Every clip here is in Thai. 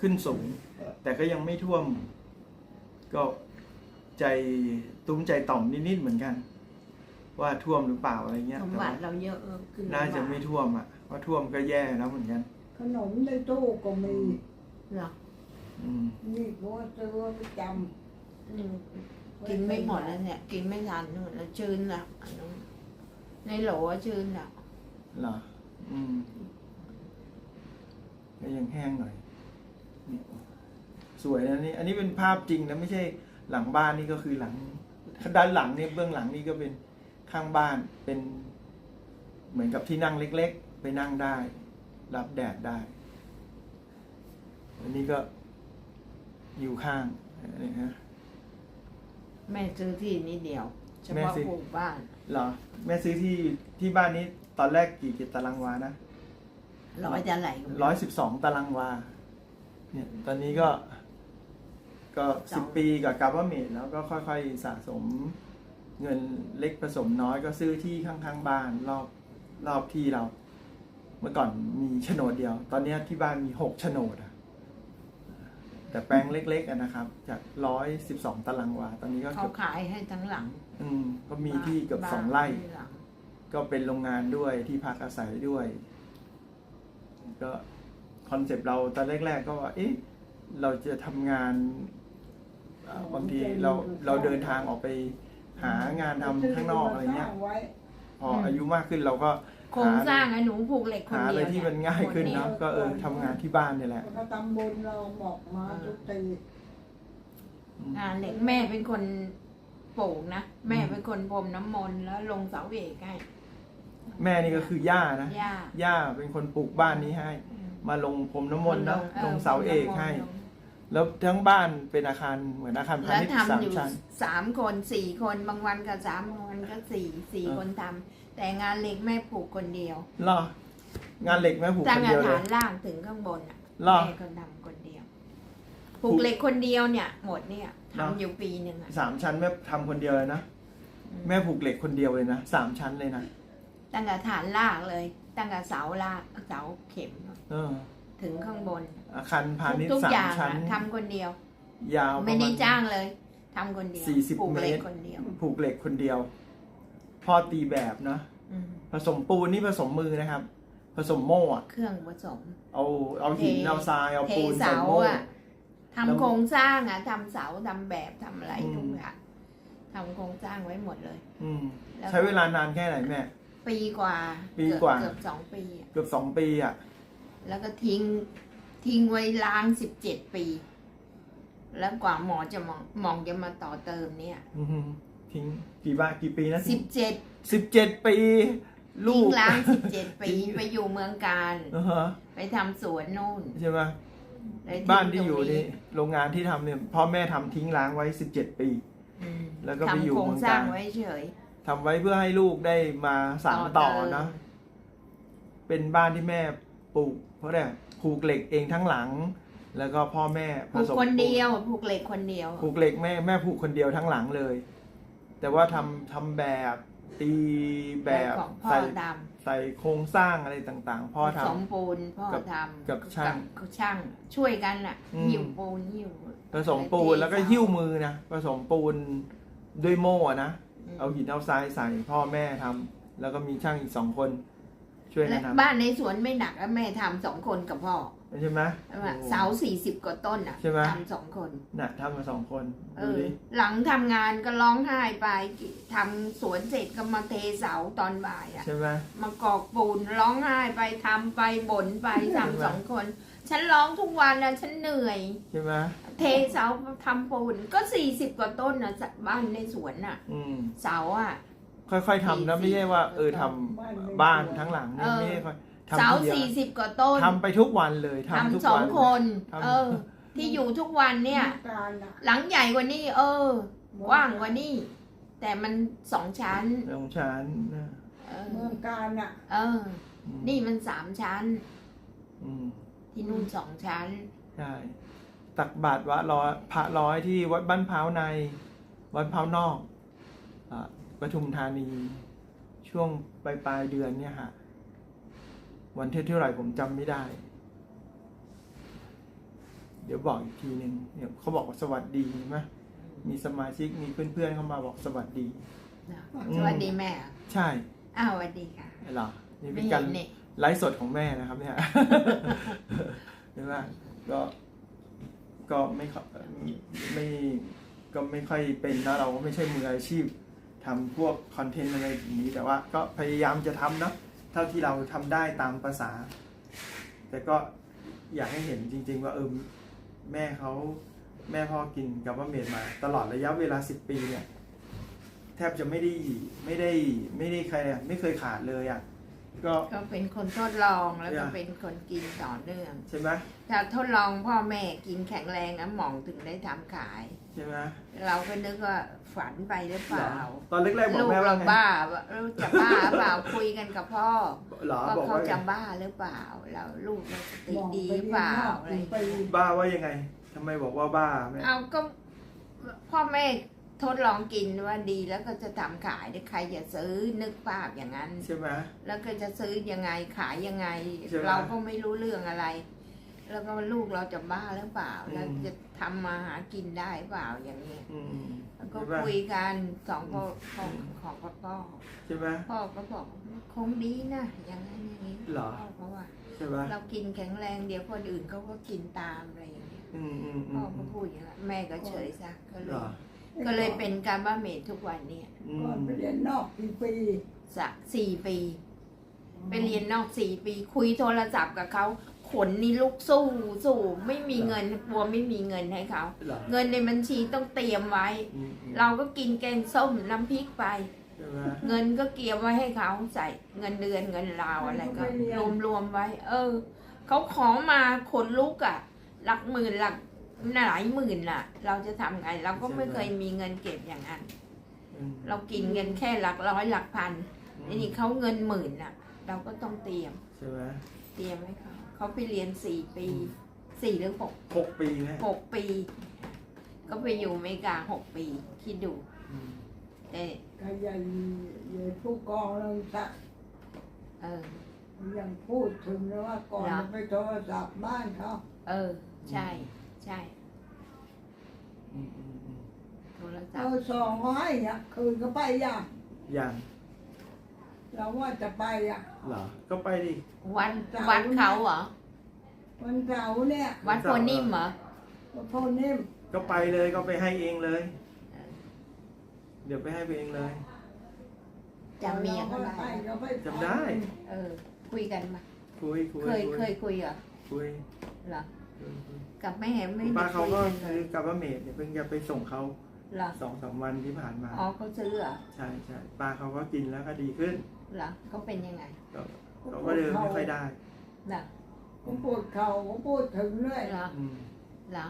ขึ้นสูง แต่ก็ยังไม่ท่วม ก็ใจตุ้มใจต่อมนิดๆเหมือนกัน ว่าท่วมหรือเปล่าอะไรเงี้ยสมแต่บัว่าติเราเยอะเออขึ้นน่าจะไม่ท่วมอะว่าท่วมก็แย่แล้วเหมือนกันขนมในตู้ก็มีเหรออืมนี่บัวซื้อประจอืมำกินไม่หมดแล้วเนี่ย กินไม่ทันนู่นแล้วชื้นละอันนู้นในโหลอะชื้นละเหรออืมก็ยังแห้งหน่อยนี่ สวยนะนี่อันนี้เป็นภาพจริงนะไม่ใช่หลังบ้านนี่ก็คือหลังด้านหลังเนี่ยเบื้องหลังนี่ก็เป็นข้างบ้านเป็นเหมือนกับที่นั่งเล็ก ๆ ไปนั่งได้ รับแดดได้ อันนี้ก็อยู่ข้างนี่ฮะแม่ซื้อที่นิดเดียวเฉแม่พาะซื้อปลูกบ้านเหรอ แม่ซื้อที่ที่บ้านนี้ตอนแรกกี่กิตารางวานะร้อยจะไหลก็ไม่ร้อยสิบสองตารางวาเนี่ยตอนนี้ก็ ก็สิบปีกับกาบเมดแล้วก็ค่อยๆสะสมเงินเล็กผสมน้อยก็ซื้อที่ข้างๆบ้านรอบรอบที่เรา เมื่อก่อนมีโฉนดเดียว ตอนนี้ที่บ้านมีหกโฉนดอะแต่แปลงเล็กๆอะนะครับ จากร้อยสิบสองตารางวา ตอนนี้ก็เขาเกือบขายให้ทั้งหลังอืมก็มีที่เกือบบ้านสองไร่ให้หลังก็เป็นโรงงานด้วยที่พักอาศัยด้วย ก็คอนเซปต์เราตอนแรก ๆ ก็ว่าเอ๊ะเราจะทำงานเอ่อบางทีเราเราเดินทางออกไปหางานทำข้างนอกอะไรเงี้ยสางไว้พออายุมากขึ้นเราก็โครงสร้างไอ้หนูผูกเหล็กคนหาอะเดีไรยวที่มันง่ายขึ้นเนาะก็เออทำงานที่บ้านเนี่ยแหละแล้วก็ตำบลเราบอกมาทุกทีอืมงานเหล็กแม่เป็นคนปลูกนะ แม่เป็นคนพรมน้ำมนต์แล้วลงเสาเอกให้แม่นี่ก็คือย่านะย่าย่าเป็นคนปลูกบ้านนี้ให้ มาลงพรมน้ำมนต์นะลงเสาเอกให้ แล้วทั้งบ้านเป็นอาคารเหมือนอาคารพาแล้วณิชย์สาทำมอยู่ชั้น สามคนสี่คนบางวันก็สามบางวันก็สี่สี่เออ คนทำแต่งานเหล็กแม่ผูกคนเดียวเหรองานเหล็กแม่ผูกตั้คงนแต่เดียวเลฐาย นล่างถึงข้างบนอะเหรอ แม่คนทำคนเดียวผูกเหล็กคนเดียวเนี่ย หมดเนี่ยเนอะทำอยู่ปีหนึ่งอะสามชั้นแม่ทำคนเดียวเลยนะแม่ผูกเหล็กคนเดียวเลยนะสามชั้นเลยนะตั้งแต่ฐานล่างเลย ตั้งแต่เสาล่างเสาเข็มเออ ถึงข้างบน อาคารพาณิชย์ทุกสาอมย่างชั้น อะทำคนเดียว ยาวประไม่มาได้ณจ้างเลยทำคนเดียวสี่สิบผูกเหล็กเมตร คนเดียวผูกเหล็กคนเดียว พ่อตีแบบเนาะอืมผสมปูนนี่ผสมมือนะครับ ผสมโม่อะเครื่องผสม เอาเอาหินเท เอาทรายเอาเทปูนใส่เสาโม่อะแล้วทำโครงสร้างอะทำเสาทำแบบทำอะไรอืม ทุกอย่างทำโครงสร้างไว้หมดเลย อืมแล้วใช้เวลานานแค่ไหนแม่ ปีกว่าปีกว่า เกือบสองปีอะเกือบสองปีอะ แล้วก็ทิ้งทิ้งไว้ล้างสิบเจ็ดปี แล้วกว่าหมอจะมองมองจะมาต่อเติมเนี่ยอื้อหือทิ้งกี่บ้ากี่ปีนะสิบเจ็ดสิบเจ็ดปี ลูทิ้งกล้างสิบเจ็ดปีทิ้งไปอยู่เมืองการ อ่าฮะไปทำสวนนู่นใช่ไหมเลยทิ้งบ้านที่อยู่ตรงนี่โรงงานที่ทำเนี่ยพ่อแม่ทำทิ้งร้างไว้สิบเจ็ดปี อืมแล้วก็ไปอยู่ทำโครงเมืองสร้างการไว้เฉย ทำไว้เพื่อให้ลูกได้มาสานต่อเติม นะ เป็นบ้านที่แม่ปลูก เพราะอะไรผูกเหล็กเองทั้งหลัง แล้วก็พ่อแม่ผผูกสมคนเดียวผูกเหล็กคนเดียว ผูกเหล็กแม่แม่ผูกคนเดียวทั้งหลังเลย แต่ว่าทำทำแบบตีแบบของพ่อใส่ดใส่โครงสร้างอะไรต่างๆ พ่อำทสมปูนพ่อกับทำกับช่างกับช่างช่วยกันน่ะอืม หิวปูนหิวำผสมปูนแล้วก็หิ้วมือนะผสมปูนด้วยโม่อะนะมเอาหินเอาทรายใส่พ่อแม่ทำแล้วก็มีช่างอีกสองคน ช่วยและกันทบ้านในสวนไม่หนักแล้วแม่ทำสองคนกับพ่อำใช่ไหมว่าโอ้ เสาสี่สิบกว่าต้นอะใช่ไหม ทำสองคน น่ะทำมาสองคนเอดูอ ดิหลังทำงานก็ร้องไห้ไปทำสวนเสร็จก็มาเทเสาตอนบ่ายอะ ใช่ไหม มากอกปูนร้องไห้ไปทำไปบ่นไปใช่ไหม ทำสองคน ฉันร้องทุกวันนะฉันเหนื่อย ใช่ไหมเทเสาทำปูนก็สี่สิบกว่าต้นนะบ้านในสวนน่ะ อืมเสาอะ ค่อยๆทำนะไม่ใช่ว่า เออทำบ้านทั้งหลังเนี่ยเออไม่ได้ค่อยทำเสาทีเดียวสี่สิบกว่าต้นทำไปทุกวันเลยทำทุกทำสอวังนคน ทำ เออ ที่อยู่ทุกวันเนี่ยการอะหลังใหญ่กว่านี้เออกว้างกว่านี้แต่มันสองชั้นโรงชั้นนะเออ เมืองการอะเออ อืมนี่มันสามชั้น อืมที่นู่นสองชั้น ใช่ตักบาตรวัดร้อยพระร้อยที่วัดบ้านพร้าวใน วัดพร้าวนอกอ่า ปทุมธานี ช่วงปลายปลายๆเดือนเนี่ยฮะวันที่เท่าไหร่ผมจำไม่ได้ เดี๋ยวบอกอีกทีหนึ่งเดี๋ยวเขาบอกว่าสวัสดีใช่ไหมมีสมาชิกมีเพื่อนๆเข้ามาบอกสวัสดีนะอืมสวัสดีแม่เหรอใช่อ้าวสวัสดีค่ะเหรอนี่ไม่เป็นเห็การนนี่ไลฟ์สดของแม่นะครับเนี่ยใช่ไหมก็ก็ไม่ค่อยไม่ก็ไม่ค่อยเป็นนะเราก็ไม่ใช่มืออาชีพ ทำพวกคอนเทนต์อะไรอย่างนี้ แต่ว่าก็พยายามจะทำเนาะเท่าที่เราทำได้ตามภาษา แต่ก็อยากให้เห็นจริง ๆ ว่าเออแม่เขาแม่พ่อกินกับว่าเมดมาตลอดระยะเวลาสิบปีเนี่ย แทบจะไม่ได้ไม่ได้ไม่ได้ใครอะไม่เคยขาดเลยอะก็ก็เป็นคนทดลองแล้วก็อย่าเป็นคนกินต่อเนื่อง ใช่ไหมถ้าทดลองพ่อแม่กินแข็งแรงนะหมองถึงได้ทำขายใช่ไหมเราก็นึกว่าฝันไปหรือเปล่า ตอนแรกๆบอกลูกแม่ว่าเราไง บ้าเราจะบ้าเปล่าคุยกันกับพ่อเหรอว่าบอกเขาว่าไงจะบ้าหรือเปล่าเราลูกเราสติบอกดีไปหรือเปล่าเรีอะไรยนนอกปีบ้าว่ายังไงทำไมบอกว่าบ้าแม่เอาก็พ่อแม่ทดลองกินว่าดีแล้วก็จะทำขายได้ใครจะซื้อนึกภาพอย่างนั้น ใช่ไหม แล้วก็จะซื้อยังไงขายยังไง ใช่ไหม เราก็ไม่รู้เรื่องอะไร แล้วก็ลูกเราจะบ้าหรือเปล่าอืมแล้วจะทำมาหากินได้เปล่าอย่างนี้อืมแล้วก็ใช่ไหมคุยกันสองพ่อของของพ่อพ่อใช่ไหมพ่อก็บอกคงดีนะอย่างนั้นอย่างนี้เหรอพ่อก็ว่าใช่ไหมเรากินแข็งแรงเดี๋ยวคนอื่นเขาก็กินตามอะไรอย่างเงี้ยอืมอืมอืพ่อมก็พูดอย่างนั้นแม่ก็เฉยซะก็เลเหรยอก็เลยเป็นการบ้าเมดทุกวันเนี่ยอืก่อนมไปเรียนนอกปีปีสักสี่ปี ไปเรียนนอกสี่ปี คุยโทรศัพท์กับเขา ขนนี่ลุกสู้สู้ไม่มีเงินกลัวไม่มีเงินให้เขาเหรอ เงินในบัญชีต้องเตรียมไว้ อืมอืมเราก็กินแกงส้มน้ำพริกไป ใช่ไหมเงินก็เกียมไว้ให้เขาใส่เงินเดือนเงินราวอะไรก็รวมรวมๆไว้ เออเขาขอมาขนลุกอะ่ะ หลักหมื่นหลักหลายหมื่นน่ะ เราจะทำไงเราก็ไม่เคยมีเงินเก็บอย่างนั้น อืมเรากินเงินแค่หลักร้อยหลักพันอันนี้เขาเงินหมื่นน่ะ เราก็ต้องเตรียมใช่ไหม เตรียมให้เขา เขาไปเรียนสี่ปีสี่หรือหกหกปีนะหกปี ก็ไปอยู่อเมริกาหกปี คิดดู อืมแต่ขยันเรียนผู้กองเราสักเออ ยังพูดถึงเลยว่าก่อนเหรอจะไปโทรศัพท์บ้านเขาเออ ใช่ ใช่อืมอืมอืมโทรศัพเอาท์ซองเขาให้เนี่ยคืนก็ไปยังยัง เราว่าจะไปอะ เหรอ ก็ไปดิ วัดเสาร์วัดเขาเหรอ วันเสาร์เนี่ยวัดโพนิ่มเหรอ ก็โทษนิ่มก็ไปเลยก็ไปให้เองเลยเออเดี๋ยวไปให้ไปเองเลยจำเมียเขาก็ได้ให้เขาไปจำได้ เออ คุยกันมาคุยคุยเคยคุเคยคุยเหรอคุยเหรอคุยคุยกับแม่ไม่ป้าได้เขาคุยก็กันเลซื้อยกับว่าเมดเนี่ยเพิ่งจะไปส่งเขาเหรอสองสามวันที่ผ่านมา อ๋อเขาซื้อเหรอใช่ใช่ป้าเขาก็กินแล้วก็ดีขึ้น เหรอเขาเป็นยังไงก็เขาก็เดินไม่ค่อยได้เหรอผมปวดเข่าผมพูดถึงเรื่อยเหรออืมเหรอ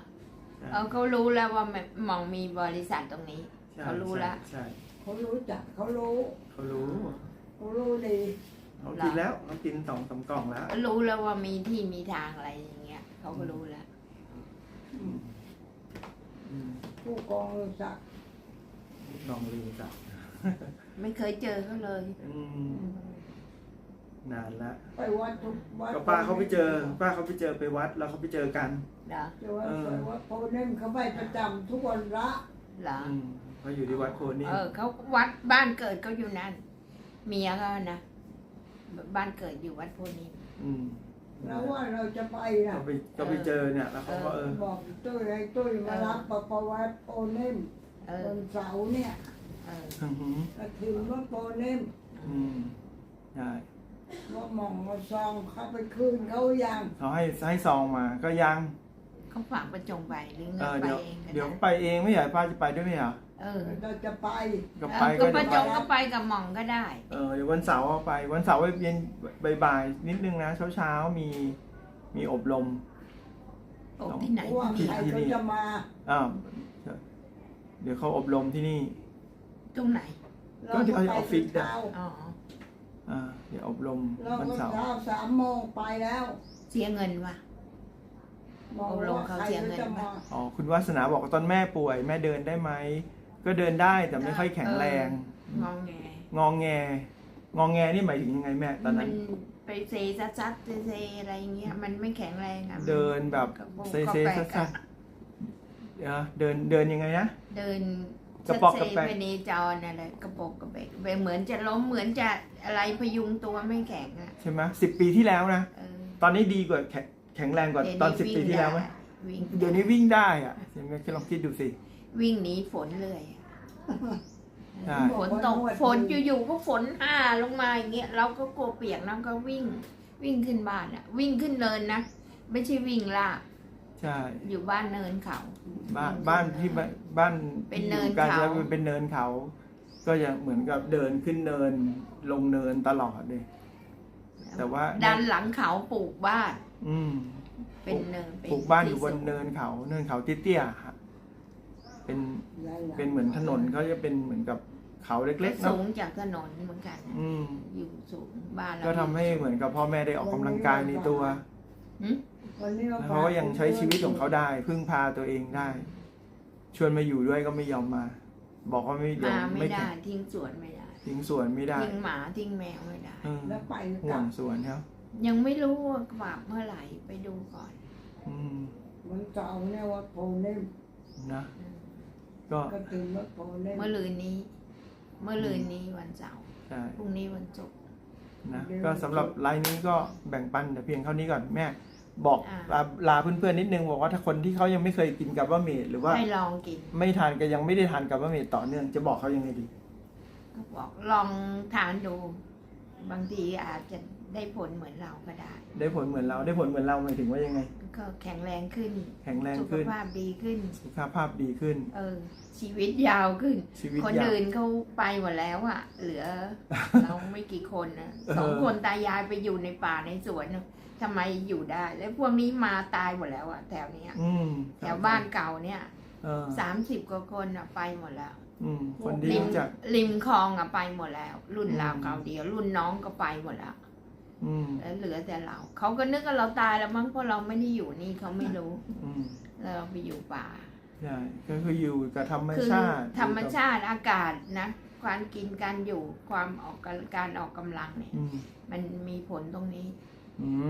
ใช่เออเขารู้แล้วว่ามันมองมีบริษัทตรงนี้ใช่เขารู้ละใช่เขารู้จักเขารู้เขารู้เขารู้ดีเขากินแล้วเขากินสองสามกล่องแล้ว รู้แล้วว่ามีที่มีทางอะไรอย่างเงี้ยเขาก็รู้แล้วอืมอืมผู้กองรู้จักลองลืมจับ ไม่เคยเจอเขาเลย อืมนานละไปวัดทุกวัดก็ป้าเขาไปเจอ ป้าเขาไปเจอไปวัดแล้วเขาไปเจอกันเหรอเจอว่าเออไปวัดโพนิ่มเขาไปประจำทุกวันละเหรออืมเขาอยู่ที่วัดโพนี่เออเขาวัดบ้านเกิดเขาอยู่นั่น เมียเขานะ บ้านเกิดอยู่วัดโพนิม อืมแล้วว่าเราจะไปนะก็ไปก็ไปเจอเนี่ย แล้วเขาก็เออ บอกตุ้ยให้ตุ้ยมารับปปวัดโพนิ่มเออ วันเสาร์เนี่ยเอออือหือกระถิ่นวัดโพนิ่มอืมใช่ว่าหมองมาซองเขาไปคืนเขายังเขาให้ให้ซองมา ก็ยัง เขาฝากประจงไปหรือเงิเอนอไปเดี๋ยว เองก็เดี๋ยวได้ไปเองไม่ใหญ่ป้าจะไปด้วยไหมเหรอ เออเราจะไปก็เอไปอก็ก็ปเดี๋ยวระจไป งก็ไปกับหม่องก็ได้ เออเดี๋ยววันเสาร์เอาไป วันเสาร์เย็นบ่ายๆนิดนึงนะเช้าเช้าๆมีมีอบรมโอ้ที่ไหนเพราะว่าที่ใครที่เขานี่จะมา อ้าวเดี๋ยวเขาอบรมที่นี่ ตรงไหนก็ที่เอาออฟฟิศอะเช้าอ๋ออ่าเดี๋ยวอบรมเราวันก็เสาร์ เช้าสามโมงไปแล้วเสียเงินวะบอกอบรมว่าเขาใครเสียเขาเงิน จะไหมมา อ๋อคุณวาสนาบอกว่าตอนแม่ป่วย แม่เดินได้ไหม ก็เดินได้แต่ไม่ค่อยแข็งแรง งองแงงองแง งองแงนี่หมายถึงยังไงแม่ตอนมันั้น นไปเซซัดซัดเซเซอะไรเงี้ยมันไม่แข็งแรงอะเดินแบบกระโปรงเซกระเซแปซักซัอะดเดี๋ยวเดินเดินยังไงนะ เดิน กระปอกกระเซแปกไปในจออะไรกระปรงกระเบกเหมือนจะล้มเหมือนจะอะไรพยุงตัวไม่แข็งอะใช่ไหมสิบปีที่แล้วนะ เออตอนนี้ดีกว่าแข็งแข็งแรงกว่าตอนสิบปีที่แล้วไหมวิ่งเดี๋ยวนี้วิ่งได้อะเห็นไหมลองคิดดูสิ วิ่งหนีฝนเลยอะใช่ ฝนตกฝนอยู่ๆก็ฝนห่าลงมาอย่างเงี้ยเราก็กลัวเปียกน้ำก็วิ่ง วิ่งขึ้นบ้านอะ วิ่งขึ้นเนินนะไม่ใช่วิ่งลาก ใช่อยู่บ้านเนินเขา บ้านบ้านที่บ้านบ้านเป็นเนินการเขาจะเป็นเนินเขา ก็จะเหมือนกับเดินขึ้นเนินลงเนินตลอดเลย แต่ว่า ดันหลังเขาปลูกบ้าน อืม เป็นเนินปลูกบ้านอยู่บนที่สูงเนินเขาเนินเขาเตี้ยๆครับเป็นเป็นเหมือนถนนเขาจะเป็นเหมืมือนกับเขาเล็กๆสูเนาะงจากถนนเหมือนกัน อืม อยู่สูงบ้านเราก็ทำให้เหมือนกับพ่อแม่ได้ออกกำลังกายในตัว หึ วันนี้แล้วเขาก็ยังใช้ชีวิตของเขาได้ พึ่งพาตัวเองได้ ชวนมาอยู่ด้วยก็ไม่ยอมมา บอกว่าไม่ยอมามไม่ไม่ได้แข็งทิ้งสวนไม่ได้ ทิ้งสวนไม่ได้ทิ้งหมาทิ้งแมวไม่ได้เออแล้วไปห่วกับงสวนเขายังไม่รู้ว่ากลับเมื่อไหร่ไปดูก่อนอืมมันเก่าเนี่ยว่าโพนี่นะก็ก็ถึงว่าโพนี่เมื่อลืนนี้ เมื่อลืนนี้วันเสาร์ใช่พรุ่งนี้วันศุกร์นะก็สำหรับไลน์นี้ก็แบ่งปันแต่เพียงเท่านี้ก่อนแม่ บอกอ่าลาลาเพื่อนๆนิดนึงบอกว่าถ้าคนที่เขายังไม่เคยกินกับว่าเมดหรือว่าให้ลองกิน ไม่ทานก็ยังไม่ได้ทานกับว่าเมดต่อเนื่องจะบอกเขายังไงดี ก็บอกลองทานดู บางทีอาจจะได้ผลเหมือนเราก็ได้ ได้ผลเหมือนเราได้ผลเหมือนเราหมายถึงว่ายังไง ก็แข็งแรงขึ้น แข็งแรงสุขขึ้น ภาพดีขึ้น สุขภาพดีขึ้น เออ ชีวิตยาวขึ้น ชีวิตคนยาว อื่นเขาไปหมดแล้วอะเหลือ เราไม่กี่คนนะเออ สองคนตายายไปอยู่ในป่าในสวนน่ะ ทำไมอยู่ได้ แล้วพวกนี้มาตายหมดแล้วอะแถวเนี้ยอืมแถวบ้านเก่าเนี่ยเออสามสิบกว่าคนอะไปหมดแล้วอืมคนที่ริมรู้จัก ริมคลองอะไปหมดแล้ว รุ่นอืมราวเก่าเดียว รุ่นน้องก็ไปหมดแล้วอืมแล้วเหลือแต่เราเขาก็นึกว่าเราตายแล้วมั้งเพราะเราไม่ได้อยู่นี่เขาไม่รู้อืมแล้วเราไปอยู่ป่า ใช่ก็คืออยู่กับธรรมคือชาติธรรมชาติอากาศนะการกินการอยู่ความออกกำการออกกำลังเนี่ย อืมมันมีผลตรงนี้อืม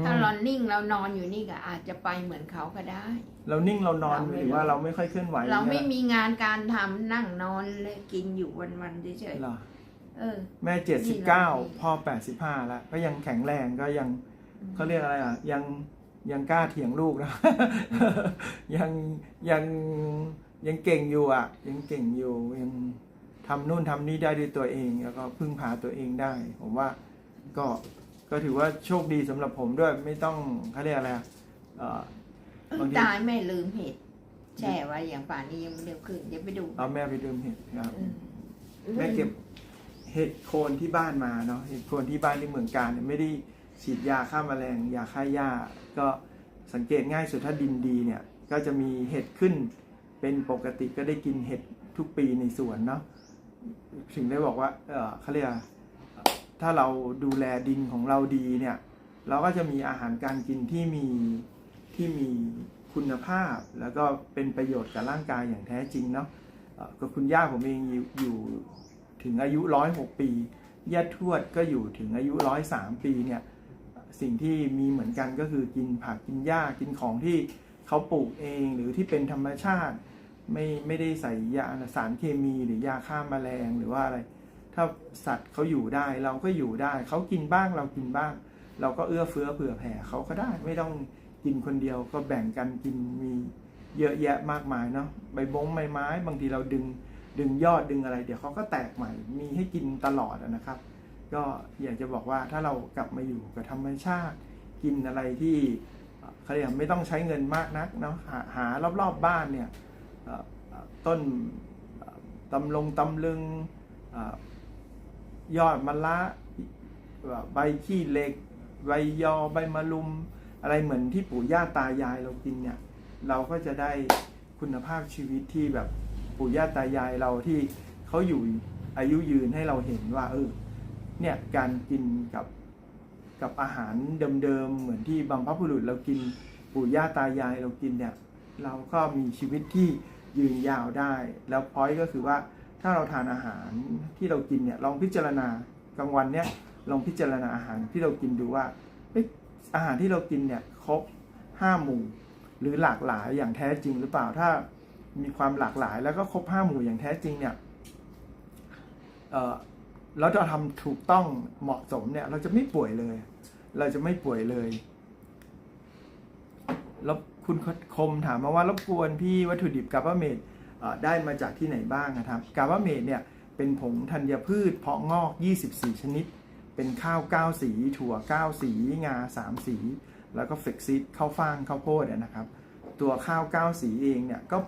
ถ้าเรานิ่งเรานอนอยู่นี่ก็อาจจะไปเหมือนเขาก็ได้ เรานิ่งเรานอนเราไม่หรือว่าเราไม่ค่อยเคลื่อนไหว เราไม่นี่ยมีงานการทำนั่งนอนเลยกินอยู่วันๆเฉยเหรอๆเออแม่เจ็ดนี่สิบเราเก้ามีพ่อแปดสิบห้าแล้วก็ยังแข็งแรงก็ยังเขาเรียกอะไรอะ ยังยังกล้าเถียงลูกนะยังยังยังเก่งอยู่อะ ยังเก่งอยู่ยังทำนู่นทำนี่ได้ด้วยตัวเอง แล้วก็พึ่งพาตัวเองได้ ผมว่าก็ ก็ถือว่าโชคดีสำหรับผมด้วยไม่ต้องเขาเรียกอะไรอะเอ่อ บางที ตายแม่ลืมเห็ดแช่ไว้อย่างป่านนี้ยังไม่เร็วขึ้นเดี๋ยวไปดูเอาแม่ไปดื่มเห็ดครับ อืมแม่เก็บเห็ดโคนที่บ้านมาเนาะเห็ดโคนที่บ้านที่เมืองการเนี่ยไม่ได้ฉีดยาฆ่าแมลงยาฆ่าหญ้าก็สังเกตง่ายสุดถ้าดินดีเนี่ยก็จะมีเห็ดขึ้น เป็นปกติก็ได้กินเห็ดทุกปีในสวนเนาะถึงได้บอกว่าเออเขาเรียกอะไร ถ้าเราดูแลดินของเราดีเนี่ย เราก็จะมีอาหารการกินที่มีที่มีคุณภาพ แล้วก็เป็นประโยชน์กับร่างกายอย่างแท้จริงเนาะก็คุณย่าผมเองอยู่ถึงอายุร้อยหกปีย่าทวดก็อยู่ถึงอายุร้อยสามปีเนี่ยสิ่งที่มีเหมือนกันก็คือกินผักกินหญ้ากินของที่เขาปลูกเองหรือที่เป็นธรรมชาติ ไม่ไม่ได้ใส่ยาสารเคมีหรือยาฆ่าแมลงหรือว่าอะไร ถ้าสัตว์เขาอยู่ได้เราก็อยู่ได้ เขากินบ้างเรากินบ้าง เราก็เอื้อเฟื้อเผื่อแผ่เขาก็ได้ไม่ต้องกินคนเดียวก็แบ่งกันกินมีเยอะแยะมากมายเนาะใบบงใบไม้ บางทีเราดึงดึงยอดดึงอะไร เดี๋ยวเขาก็แตกใหม่มีให้กินตลอดนะครับ ก็อยากจะบอกว่าถ้าเรากลับมาอยู่กับธรรมชาติ กินอะไรที่เขาเรียกไม่ต้องใช้เงินมากนักเนาะหาหารอบๆบบ้านเนี่ยต้นตำลงตำลึง ยอดมะละใบขี้เหล็ก ใบยอใบมะลุม อะไรเหมือนที่ปู่ย่าตายายเรากินเนี่ย เราก็จะได้คุณภาพชีวิตที่แบบปู่ย่าตายายเราที่เขาอยู่อายุยืนให้เราเห็นว่า เออเนี่ยการกินกับกับอาหารเดิมๆเหมือนที่บางพระบุรุษเรากินปู่ย่าตายายเรากินเนี่ย เราก็มีชีวิตที่ยืนยาวได้ แล้วพอยก็คือว่า ถ้าเราทานอาหารที่เรากินเนี่ยลองพิจารณากลางวันเนี่ยลองพิจารณาอาหารที่เรากินดูว่าอาหารที่เรากินเนี่ยครบห้าหมู่หรือหลากหลายอย่างแท้จริงหรือเปล่าถ้ามีความหลากหลายแล้วก็ครบห้าหมู่อย่างแท้จริงเนี่ยเอ่อแล้วเราทำถูกต้องเหมาะสมเนี่ยเราจะไม่ป่วยเลย เราจะไม่ป่วยเลยแล้วคุณคมถามมาว่ารบกวนพี่วัตถุดิบกาบาเมด ได้มาจากที่ไหนบ้างนะครับกาบาเมดเนี่ยเป็นผงธัญพืชเพาะงอก 24 ชนิด เป็นข้าว 9 สี ถั่ว 9 สี งา 3 สี แล้วก็เฟกซิดข้าวฟ่างข้าวโพดนะครับ ตัวข้าว 9 สีเองเนี่ยก็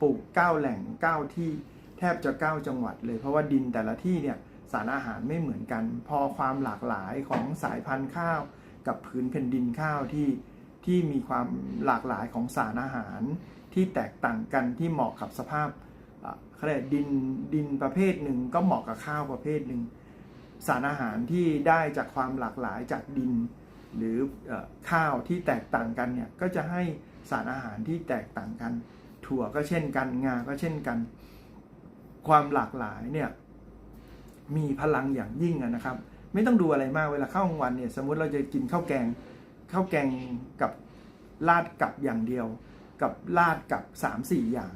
ปลูก 9 แหล่ง 9 ที่แทบจะ 9 จังหวัดเลย เพราะว่าดินแต่ละที่เนี่ยสารอาหารไม่เหมือนกัน พอความหลากหลายของสายพันธุ์ข้าว กับพื้นแผ่นดินข้าวที่ที่มีความหลากหลายของสารอาหาร ที่แตกต่างกันที่เหมาะกับสภาพอะเขาเรียกดินดินประเภทหนึ่งก็เหมาะกับข้าวประเภทหนึ่งสารอาหารที่ได้จากความหลากหลายจากดิน หรือข้าวที่แตกต่างกันเนี่ยก็จะให้สารอาหารที่แตกต่างกัน ถั่วก็เช่นกันงาก็เช่นกัน ความหลากหลายเนี่ยมีพลังอย่างยิ่งนะครับ ไม่ต้องดูอะไรมากเวลาเข้ากลางวันเนี่ยสมมติเราจะกินข้าวแกงข้าวแกงกับราดกับอย่างเดียว กับราดกับ3ามสี่อย่าง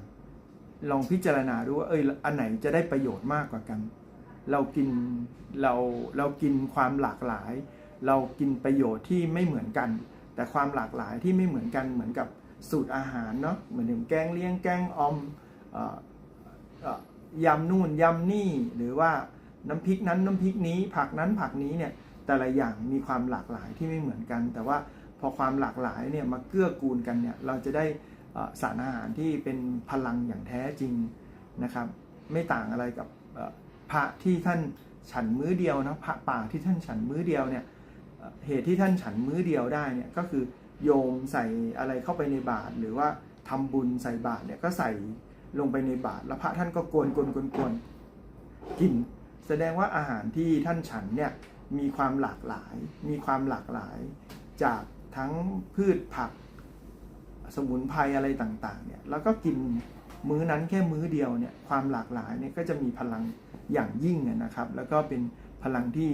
ลองพิจารณาดูว่าเอออันไหนจะได้ประโยชน์มากกว่ากัน เรากินเราเรากินความหลากหลาย เรากินประโยชน์ที่ไม่เหมือนกัน แต่ความหลากหลายที่ไม่เหมือนกันเหมือนกับสูตรอาหารเนาะเหมือนอย่างแกงเลี้ยงแกงออมออยำนู่นยำนี่หรือว่าน้ำพริกนั้นน้ำพริกนี้ ผักนั้นผักนี้เนี่ยแต่ละอย่างมีความหลากหลายที่ไม่เหมือนกัน แต่ว่าพอความหลากหลายเนี่ยมาเกื้อกูลกันเนี่ยเราจะได้ สารอาหารที่เป็นพลังอย่างแท้จริงนะครับ ไม่ต่างอะไรกับพระที่ท่านฉันมื้อเดียวนะพระป่าที่ท่านฉันมื้อเดียวเนี่ยเหตุที่ท่านฉันมื้อเดียวได้เนี่ยก็คือโยมใส่อะไรเข้าไปในบาตรหรือว่าทำบุญใส่บาตรเนี่ยก็ใส่ลงไปในบาตรแล้วพระท่านก็กวนกวนกวนกวนกิน แสดงว่าอาหารที่ท่านฉันเนี่ยมีความหลากหลาย มีความหลากหลาย จากทั้งพืชผัก สมุนไพรอะไรต่างๆเนี่ยแล้วก็กินมื้อนั้นแค่มื้อเดียวเนี่ยความหลากหลายเนี่ยก็จะมีพลังอย่างยิ่งนะครับ แล้วก็เป็นพลังที่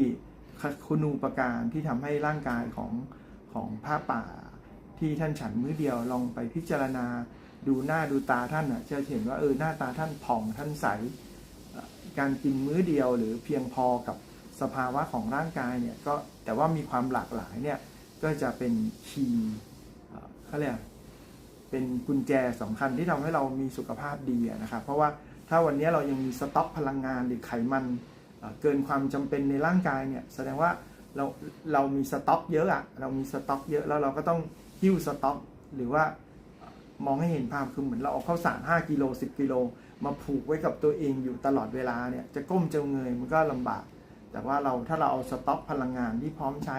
คุณูปการที่ทำให้ร่างกายของของผ้าป่า ที่ท่านฉันมื้อเดียวลองไปพิจารณาดูหน้าดูตาท่านอะจะเห็นว่าเออหน้าตาท่านผ่องท่านใสการกินมื้อเดียวหรือเพียงพอกับสภาวะของร่างกายเนี่ยก็แต่ว่ามีความหลากหลายเนี่ยก็จะเป็นคีย์เขาเรียก เป็นกุญแจสำคัญที่ทำให้เรามีสุขภาพดีนะครับ เพราะว่าถ้าวันนี้เรายังมีสต็อกพลังงานหรือไขมันเกินความจำเป็นในร่างกายเนี่ยแสดงว่าเราเรามีสต็อกเยอะอะเรามีสต็อกเยอะแล้วเราก็ต้องหิ้วสต็อกหรือว่ามองให้เห็นภาพคือเหมือนเราเอาข้าวสาร5กิโล10กิโลมาผูกไว้กับตัวเองอยู่ตลอดเวลาเนี่ยจะก้มจะเงยมันก็ลำบาก แต่ว่าเราถ้าเราเอาสต็อกพลังงานที่พร้อมใช้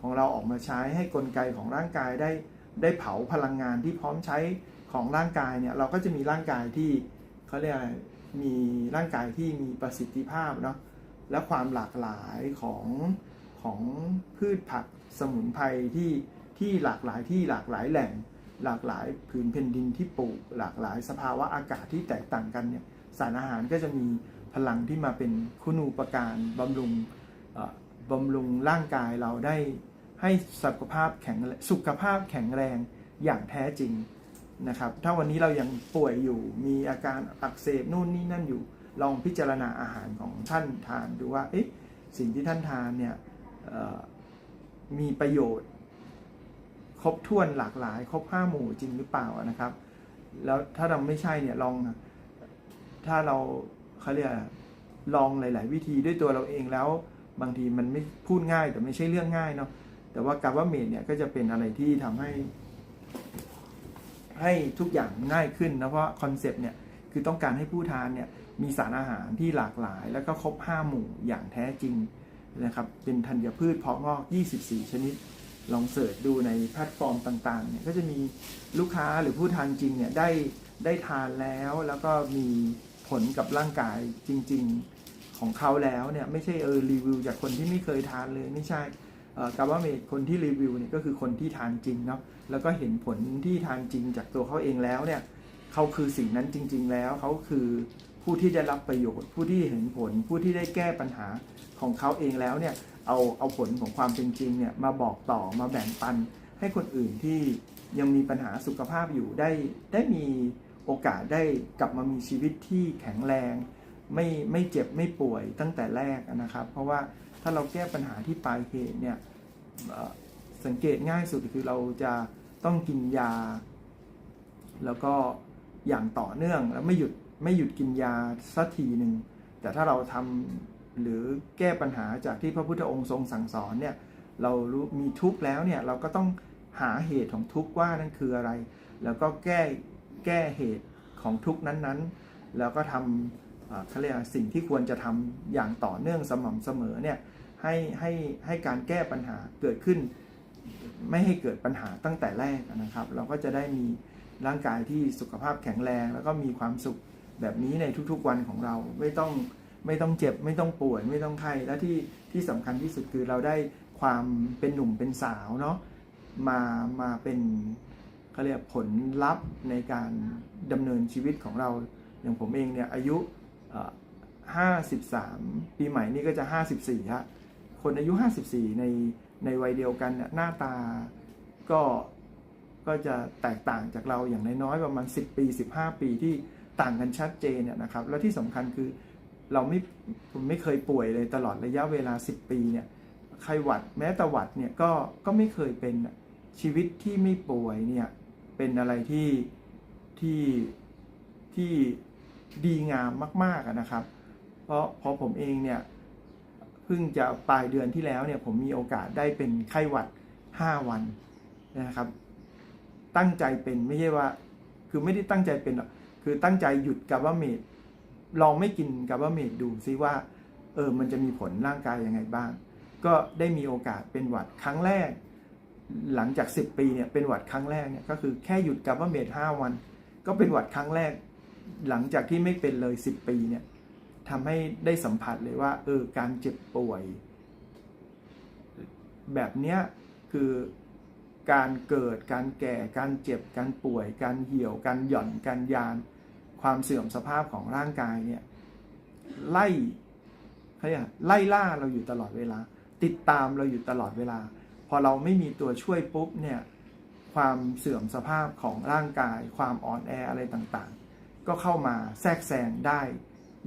ของเราออกมาใช้ให้กลไกของร่างกายได้ ได้เผาพลังงานที่พร้อมใช้ของร่างกายเนี่ยเราก็จะมีร่างกายที่เขาเรียกอะไรมีร่างกายที่มีประสิทธิภาพเนาะและความหลากหลายของของพืชผักสมุนไพรที่ที่หลากหลายที่หลากหลายแหล่ง หลากหลายผืนแผ่นดินที่ปลูก หลากหลายสภาวะอากาศที่แตกต่างกันเนี่ยสารอาหารก็จะมีพลังที่มาเป็นคุณูปการบำรุงบำรุงร่างกายเราได้ ให้สุขภาพแข็งแรงสุขภาพแข็งแรงอย่างแท้จริงนะครับ ถ้าวันนี้เรายังป่วยอยู่มีอาการอักเสบนู่นนี่นั่นอยู่ ลองพิจารณาอาหารของท่านทานดูว่าเอ๊ะสิ่งที่ท่านทานเนี่ยมีประโยชน์ ครบถ้วนหลากหลาย ครบห้าหมู่จริงหรือเปล่านะครับ แล้วถ้าเราไม่ใช่เนี่ยลองถ้าเราเขาเรียกลองหลาย ๆ วิธีด้วยตัวเราเองแล้ว บางทีมันไม่พูดง่ายแต่ไม่ใช่เรื่องง่ายเนาะ แต่ว่าการว่าเมดเนี่ยก็จะเป็นอะไรที่ทำให้ ให้ทุกอย่างง่ายขึ้นนะเพราะคอนเซปต์เนี่ยคือต้องการให้ผู้ทานเนี่ยมีสารอาหารที่หลากหลาย แล้วก็ครบห้าหมู่อย่างแท้จริงนะครับเป็นธัญพืชเพาะงอก 24 ชนิด ลองเสิร์ชดูในแพลตฟอร์มต่างๆเนี่ยก็จะมีลูกค้าหรือผู้ทานจริงเนี่ยได้ได้ทานแล้วแล้วก็มีผลกับร่างกายจริง ๆของเขาแล้วเนี่ยไม่ใช่เออรีวิวจากคนที่ไม่เคยทานเลยไม่ใช่ กาบาเมดคนที่รีวิวเนี่ยก็คือคนที่ทานจริงเนาะแล้วก็เห็นผลที่ทานจริงจากตัวเขาเองแล้วเนี่ยเขาคือสิ่งนั้นจริง ๆ แล้วเขาคือผู้ที่ได้รับประโยชน์ ผู้ที่เห็นผลผู้ที่ได้แก้ปัญหาของเขาเองแล้วเนี่ยเอาเอาผลของความเป็นจริงเนี่ยมาบอกต่อมาแบ่งปัน ให้คนอื่นที่ยังมีปัญหาสุขภาพอยู่ได้ได้มีโอกาสได้กลับมามีชีวิตที่แข็งแรง ไม่ไม่เจ็บไม่ป่วยตั้งแต่แรกนะครับ เพราะว่า ถ้าเราแก้ปัญหาที่ปลายเหตุเนี่ยสังเกตง่ายสุดคือเราจะต้องกินยา แล้วก็อย่างต่อเนื่องแล้วไม่หยุดไม่หยุดกินยาสักทีหนึ่งแต่ถ้าเราทำหรือแก้ปัญหาจากที่พระพุทธองค์ทรงสั่งสอนเนี่ยเรารู้มีทุกข์แล้วเนี่ยเราก็ต้องหาเหตุของทุกข์ว่านั่นคืออะไร แล้วก็แก้แก้เหตุของทุกข์นั้นๆ แล้วก็ทำเขาเรียกสิ่งที่ควรจะทำอย่างต่อเนื่องสม่ำเสมอเนี่ย ให้ให้ให้การแก้ปัญหาเกิดขึ้น ไม่ให้เกิดปัญหาตั้งแต่แรกนะครับ เราก็จะได้มีร่างกายที่สุขภาพแข็งแรง แล้วก็มีความสุขแบบนี้ในทุกๆวันของเราไม่ต้องไม่ต้องเจ็บไม่ต้องป่วยไม่ต้องไข้และที่ที่สำคัญที่สุดคือเราได้ความเป็นหนุ่มเป็นสาวเนาะมามาเป็นเขาเรียกผลลัพธ์ในการดำเนินชีวิตของเราอย่างผมเองเนี่ยอายุ 53 ปีใหม่นี่ก็จะ 54ฮะ คนอายุ 54 ในในวัยเดียวกันเนี่ยหน้าตาก็ก็จะแตกต่างจากเราอย่างน้อยๆประมาณ 10 ปี 15 ปีที่ต่างกันชัดเจนเนี่ยนะครับ แล้วที่สำคัญคือเราไม่ไม่เคยป่วยเลยตลอดระยะเวลา 10 ปีเนี่ยไข้หวัดแม้แต่หวัดเนี่ยก็ก็ไม่เคยเป็นชีวิตที่ไม่ป่วยเนี่ยเป็นอะไรที่ที่ที่ดีงามมากๆนะครับ เพราะเพราะผมเองเนี่ย เพิ่งจะปลายเดือนที่แล้วเนี่ยผมมีโอกาสได้เป็นไข้หวัด 5 วันนะครับ ตั้งใจเป็นไม่ใช่ว่า คือไม่ได้ตั้งใจเป็นหรอกคือตั้งใจหยุดกับว่าเมดลองไม่กินกับว่าเมดดูซิว่าเออมันจะมีผลร่างกายยังไงบ้าง ก็ได้มีโอกาสเป็นหวัดครั้งแรก หลังจาก 10 ปีเนี่ยเป็นหวัดครั้งแรกเนี่ยก็คือแค่หยุดกับว่าเมด5วัน ก็เป็นหวัดครั้งแรก หลังจากที่ไม่เป็นเลย 10 ปีเนี่ย ทำให้ได้สัมผัสเลยว่าเออการเจ็บป่วย แบบเนี้ยคือการเกิดการแก่ การเจ็บ การป่วย การเหี่ยว การหย่อน การยาน ความเสื่อมสภาพของร่างกายเนี่ยไล่เขาเรียกอะไรไล่ล่าเราอยู่ตลอดเวลา ติดตามเราอยู่ตลอดเวลา พอเราไม่มีตัวช่วยปุ๊บเนี่ยความเสื่อมสภาพของร่างกาย ความอ่อนแออะไรต่างๆ ก็เข้ามาแทรกแซงได้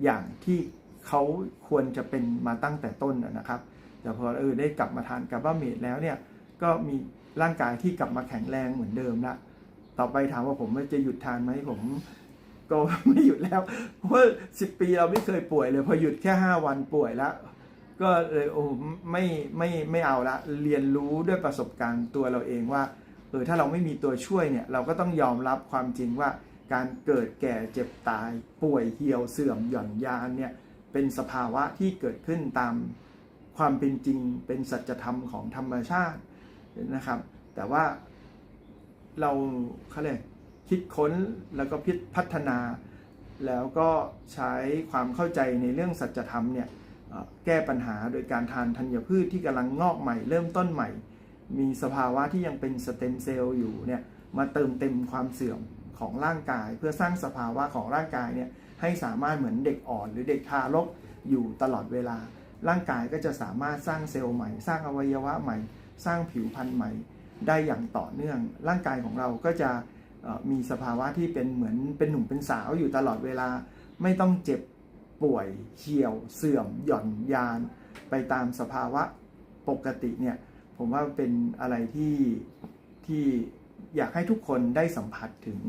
อย่างที่เขาควรจะเป็นมาตั้งแต่ต้นนะครับ แต่พอเออได้กลับมาทานกับบ้าเมดแล้วเนี่ยก็มีร่างกายที่กลับมาแข็งแรงเหมือนเดิมละต่อไปถามว่าผมจะหยุดทานไหมผม ก็ไม่หยุดแล้ว เพราะสิบปีเราไม่เคยป่วยเลย พอหยุดแค่ห้าวันป่วยแล้วก็เลยโอ้ไม่ไม่ไม่เอาละเรียนรู้ด้วยประสบการณ์ตัวเราเองว่าเออถ้าเราไม่มีตัวช่วยเนี่ย เราก็ต้องยอมรับความจริงว่า การเกิดแก่เจ็บตาย ป่วยเหี่ยวเสื่อมหย่อนยานเนี่ยเป็นสภาวะที่เกิดขึ้นตามความเป็นจริงเป็นสัจธรรมของธรรมชาตินะครับ แต่ว่าเราเขาเรียกคิดค้นแล้วก็พิพัฒนา แล้วก็ใช้ความเข้าใจในเรื่องสัจธรรมเนี่ยแก้ปัญหาโดยการทานธัญพืชที่กำลังงอกใหม่เริ่มต้นใหม่ มีสภาวะที่ยังเป็นสเต็มเซลล์อยู่เนี่ยมาเติมเต็มความเสื่อม ของร่างกาย เพื่อสร้างสภาวะของร่างกายเนี่ยให้สามารถเหมือนเด็กอ่อน หรือเด็กทารกอยู่ตลอดเวลา ร่างกายก็จะสามารถสร้างเซลล์ใหม่ สร้างอวัยวะใหม่ สร้างผิวพรรณใหม่ ได้อย่างต่อเนื่อง ร่างกายของเราก็จะมีสภาวะที่เป็นเหมือนเป็นหนุ่มเป็นสาวอยู่ตลอดเวลา ไม่ต้องเจ็บป่วยเหี่ยว เสื่อม หย่อนยาน ไปตามสภาวะปกติเนี่ยผมว่าเป็นอะไรที่ที่ อยากให้ทุกคนได้สัมผัสถึง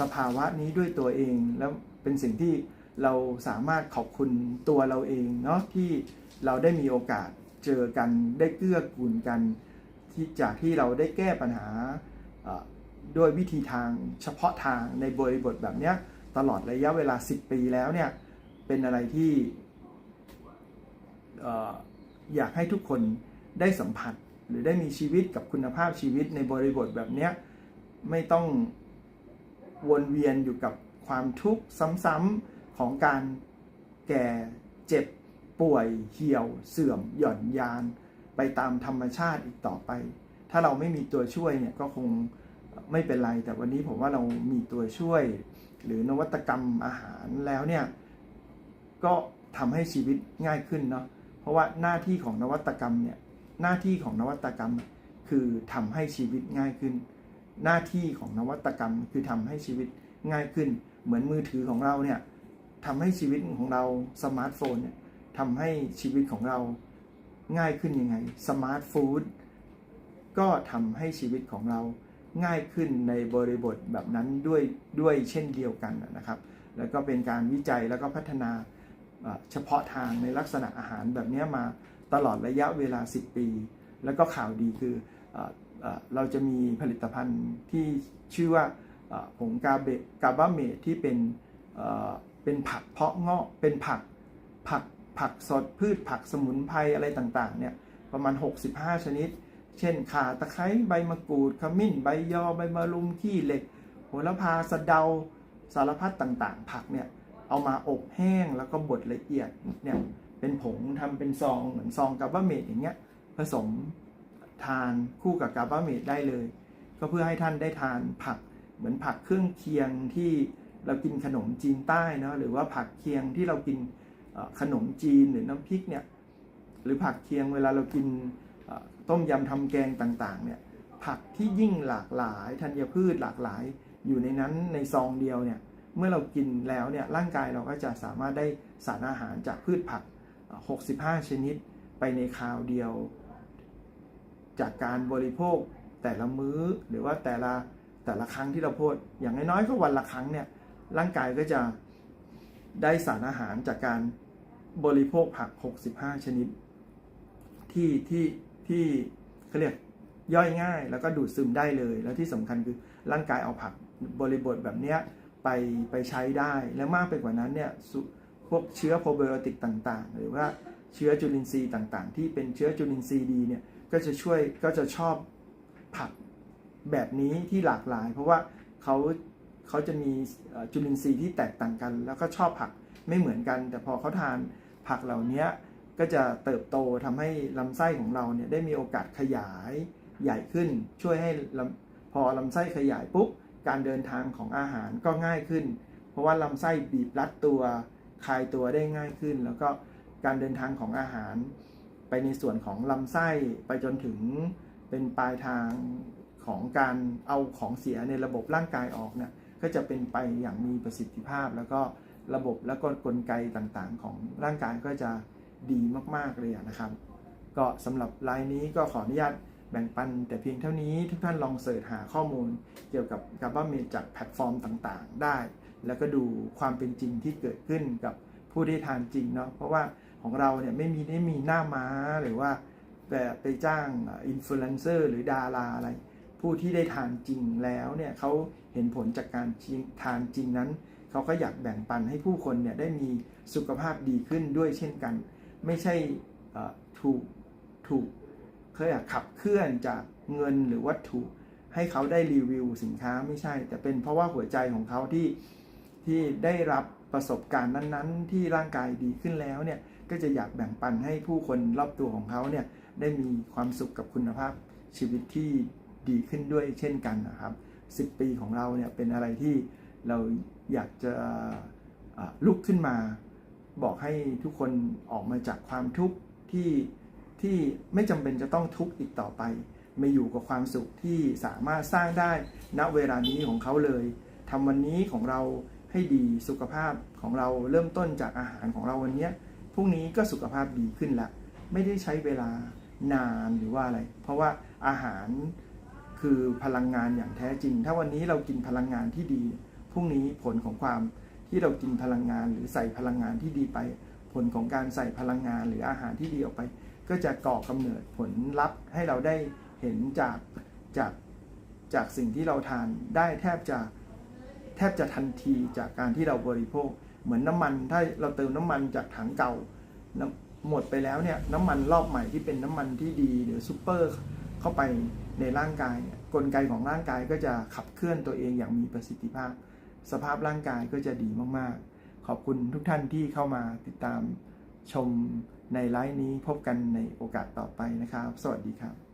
สภาวะนี้ด้วยตัวเอง แล้วเป็นสิ่งที่เราสามารถขอบคุณตัวเราเองเนาะที่เราได้มีโอกาสเจอกันได้เกื้อกูลกัน ที่จากที่เราได้แก้ปัญหาด้วยวิธีทางเฉพาะทางในบริบทแบบเนี้ยตลอดระยะเวลา 10 ปีแล้วเนี่ยเป็นอะไรที่เอ่ออยากให้ทุกคนได้สัมผัสหรือได้มีชีวิตกับคุณภาพชีวิตในบริบทแบบเนี้ย ไม่ต้องวนเวียนอยู่กับความทุกข์ซ้ำๆของการแก่เจ็บป่วยเหี่ยว เสื่อม หย่อนยาน ไปตามธรรมชาติอีกต่อไป ถ้าเราไม่มีตัวช่วยเนี่ยก็คงไม่เป็นไร แต่วันนี้ผมว่าเรามีตัวช่วย หรือนวัตกรรมอาหารแล้วเนี่ยก็ทำให้ชีวิตง่ายขึ้นเนาะเพราะว่าหน้าที่ของนวัตกรรมเนี่ยหน้าที่ของนวัตกรรมคือทำให้ชีวิตง่ายขึ้น หน้าที่ของนวัตกรรม คือทำให้ชีวิตง่ายขึ้น เหมือนมือถือของเราเนี่ยทำให้ชีวิตของเราสมาร์ทโฟนเนี่ยทำให้ชีวิตของเราง่ายขึ้นยังไงสมาร์ทฟู้ดก็ทำให้ชีวิตของเราง่ายขึ้นในบริบทแบบนั้นด้วยด้วยเช่นเดียวกันนะครับ แล้วก็เป็นการวิจัยแล้วก็พัฒนาเอ่อเฉพาะทางในลักษณะอาหารแบบนี้มาตลอดระยะเวลา 10 ปี แล้วก็ข่าวดีคือ เราจะมีผลิตภัณฑ์ที่ชื่อว่าผงกาเบกาบาเมดที่เป็นเป็นผักเพาะเงาะเป็นผักผักผักสดพืชผักสมุนไพรอะไรต่างๆเนี่ยประมาณ 65 ชนิด เช่นข่าตะไคร้ใบมะกรูดขมิ้น ใบยอใบมะรุมขี้เหล็กโหระพาสะเดาสารพัดต่างๆ ผักเนี่ยเอามาอบแห้งแล้วก็บดละเอียดเนี่ยเป็นผงทำเป็นซองเหมือนซองกาบาเมดอย่างเงี้ยผสม ทานคู่กับกาบาเมดได้เลย ก็เพื่อให้ท่านได้ทานผักเหมือนผักเครื่องเคียงที่เรากินขนมจีนใต้เนาะหรือว่าผักเคียงที่เรากินขนมจีนหรือน้ำพริกเนี่ยหรือผักเคียงเวลาเรากินต้มยำทำแกงต่างๆเนี่ยผักที่ยิ่งหลากหลายธัญพืชหลากหลายอยู่ในนั้นในซองเดียวเนี่ยเมื่อเรากินแล้วเนี่ยร่างกายเราก็จะสามารถได้สารอาหารจากพืชผัก 65 ชนิดไปในคราวเดียว จากการบริโภคแต่ละมื้อ หรือว่าแต่ละแต่ละครั้งที่เราพูดอย่างน้อยๆก็วันละครั้งเนี่ยร่างกายก็จะได้สารอาหารจากการบริโภคผัก 65 ชนิด ที่ที่ที่เขาเรียกย่อยง่าย แล้วก็ดูดซึมได้เลย แล้วที่สำคัญคือร่างกายเอาผักบริบทแบบเนี้ยไปไปใช้ได้ และมากไปกว่านั้นเนี่ยพวกเชื้อโปรไบโอติกต่างๆ หรือว่าเชื้อจุลินทรีย์ต่างๆ ที่เป็นเชื้อจุลินทรีย์ดีเนี่ย ก็จะช่วยก็จะชอบผักแบบนี้ที่หลากหลาย เพราะว่าเขาเขาจะมีจุลินทรีย์ที่แตกต่างกัน แล้วก็ชอบผักไม่เหมือนกัน แต่พอเขาทานผักเหล่านี้ก็จะเติบโตทำให้ลำไส้ของเราเนี่ยได้มีโอกาสขยายใหญ่ขึ้น ช่วยให้ลพอลำไส้ขยายปุ๊บการเดินทางของอาหารก็ง่ายขึ้น เพราะว่าลำไส้บีบรัดตัวคลายตัวได้ง่ายขึ้น แล้วก็การเดินทางของอาหาร ไปในส่วนของลำไส้ไปจนถึงเป็นปลายทางของการเอาของเสียในระบบร่างกายออกเนี่ยก็จะเป็นไปอย่างมีประสิทธิภาพ แล้วก็ระบบและก็กลไกต่างๆ ของร่างกายก็จะดีมากๆเลยนะครับ ก็สำหรับไลน์นี้ก็ขออนุญาตแบ่งปันแต่เพียงเท่านี้ทุกท่านลองเสิร์ชหาข้อมูลเกี่ยวกับกาบาเมดจากแพลตฟอร์มต่างๆ ได้ แล้วก็ดูความเป็นจริงที่เกิดขึ้นกับผู้ที่ทานจริงเนาะเพราะว่า ของเราเนี่ยไม่มีได้มีหน้าม้าหรือว่าแบบไปจ้างอินฟลูเอนเซอร์หรือดาราอะไร ผู้ที่ได้ทานจริงแล้วเนี่ยเขาเห็นผลจากการทานจริงนั้น เขาก็อยากแบ่งปันให้ผู้คนเนี่ยได้มีสุขภาพดีขึ้นด้วยเช่นกัน ไม่ใช่ถูกถูกเขาอยากขับเคลื่อนจากเงินหรือวัตถุ ให้เขาได้รีวิวสินค้าไม่ใช่ แต่เป็นเพราะว่าหัวใจของเขาที่ที่ได้รับประสบการณ์นั้น ๆ ที่ร่างกายดีขึ้นแล้วเนี่ย ก็จะอยากแบ่งปันให้ผู้คนรอบตัวของเขาเนี่ยได้มีความสุขกับคุณภาพชีวิตที่ดีขึ้นด้วยเช่นกันนะครับ 10 ปีของเราเนี่ยเป็นอะไรที่เราอยากจะลุกขึ้นมา บอกให้ทุกคนออกมาจากความทุกข์ที่ที่ไม่จำเป็นจะต้องทุกข์อีกต่อไปมาอยู่กับความสุขที่สามารถสร้างได้ณเวลานี้ของเขาเลยทำวันนี้ของเราให้ดีสุขภาพของเราเริ่มต้นจากอาหารของเราวันนี้ พรุ่งนี้ก็สุขภาพดีขึ้นละ ไม่ได้ใช้เวลานานหรือว่าอะไร เพราะว่าอาหารคือพลังงานอย่างแท้จริง ถ้าวันนี้เรากินพลังงานที่ดี พรุ่งนี้ผลของความที่เรากินพลังงานหรือใส่พลังงานที่ดีไป ผลของการใส่พลังงานหรืออาหารที่ดีออกไป ก็จะก่อกำเนิดผลลัพธ์ให้เราได้เห็นจากจากจากสิ่งที่เราทานได้แทบจะแทบจะทันทีจากการที่เราบริโภค เหมือนน้ำมันถ้าเราเติมน้ำมันจากถังเก่าหมดไปแล้วเนี่ยน้ำมันรอบใหม่ที่เป็นน้ำมันที่ดีหรือซูเปอร์เข้าไปในร่างกายเนี่ยกลไกของร่างกายก็จะขับเคลื่อนตัวเองอย่างมีประสิทธิภาพ สภาพร่างกายก็จะดีมากๆ ขอบคุณทุกท่านที่เข้ามาติดตามชมในไลฟ์นี้พบกันในโอกาสต่อไปนะครับ สวัสดีครับ